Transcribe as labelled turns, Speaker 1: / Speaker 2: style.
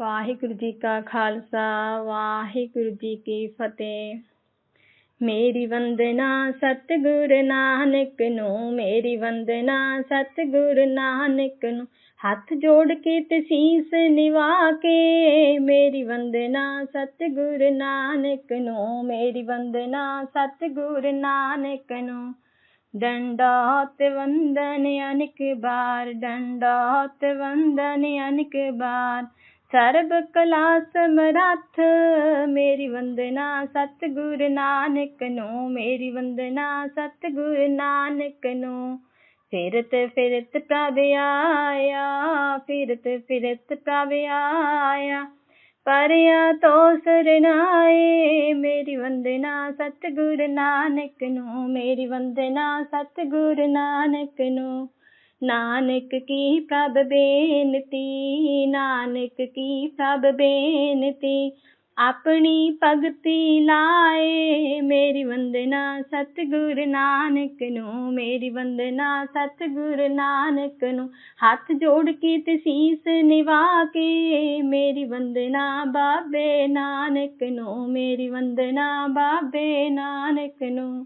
Speaker 1: ਵਾਹਿਗੁਰੂ ਜੀ ਕਾ ਖਾਲਸਾ ਵਾਹਿਗੁਰੂ ਜੀ ਕੀ ਫਤਿਹ ਮੇਰੀ ਵੰਦਨਾ ਸਤਿਗੁਰ ਨਾਨਕ ਨੂੰ ਮੇਰੀ ਵੰਦਨਾ ਸਤਿਗੁਰ ਨਾਨਕ ਨੂੰ ਹੱਥ ਜੋੜ ਕੇ ਤੇ ਸੀਸ ਨਿਵਾ ਕੇ ਮੇਰੀ ਵੰਦਨਾ ਸਤਿਗੁਰ ਨਾਨਕ ਨੂੰ ਮੇਰੀ ਵੰਦਨਾ ਸਤਿਗੁਰ ਨਾਨਕ ਨੂੰ ਡੰਡਾਤ ਵੰਦਨ ਅਨਕ ਬਾਰ ਡੰਡਾਤ ਵੰਦਨ ਅਨਕ ਬਾਰ ਸਰਬ ਕਲਾ ਸਮਰੱਥ, ਮੇਰੀ ਵੰਦਨਾ ਸਤਿਗੁਰ ਨਾਨਕ ਨੂੰ, ਮੇਰੀ ਵੰਦਨਾ ਸਤਿਗੁਰ ਨਾਨਕ ਨੂੰ। ਫਿਰਤ ਫਿਰਤ ਪ੍ਰਭ ਆਇਆ, ਫਿਰਤ ਫਿਰਤ ਪ੍ਰਭ ਆਇਆ। ਪਰਿਆ ਤੋ ਸਰਨਾਏ ਮੇਰੀ ਵੰਦਨਾ ਸਤਿਗੁਰ ਨਾਨਕ ਨੂੰ, ਮੇਰੀ ਵੰਦਨਾ ਸਤਿਗੁਰ ਨਾਨਕ ਨੂੰ। नानक की प्रभ बेनती, नानक की प्रभ बेनती। अपनी भगती लाए मेरी वंदना सतगुर नानक नु, मेरी वंदना सतगुर नानक नु। हाथ जोड़ के ते सीस निवा के मेरी वंदना बाबे नानक नु, मेरी वंदना बाबे नानक नु।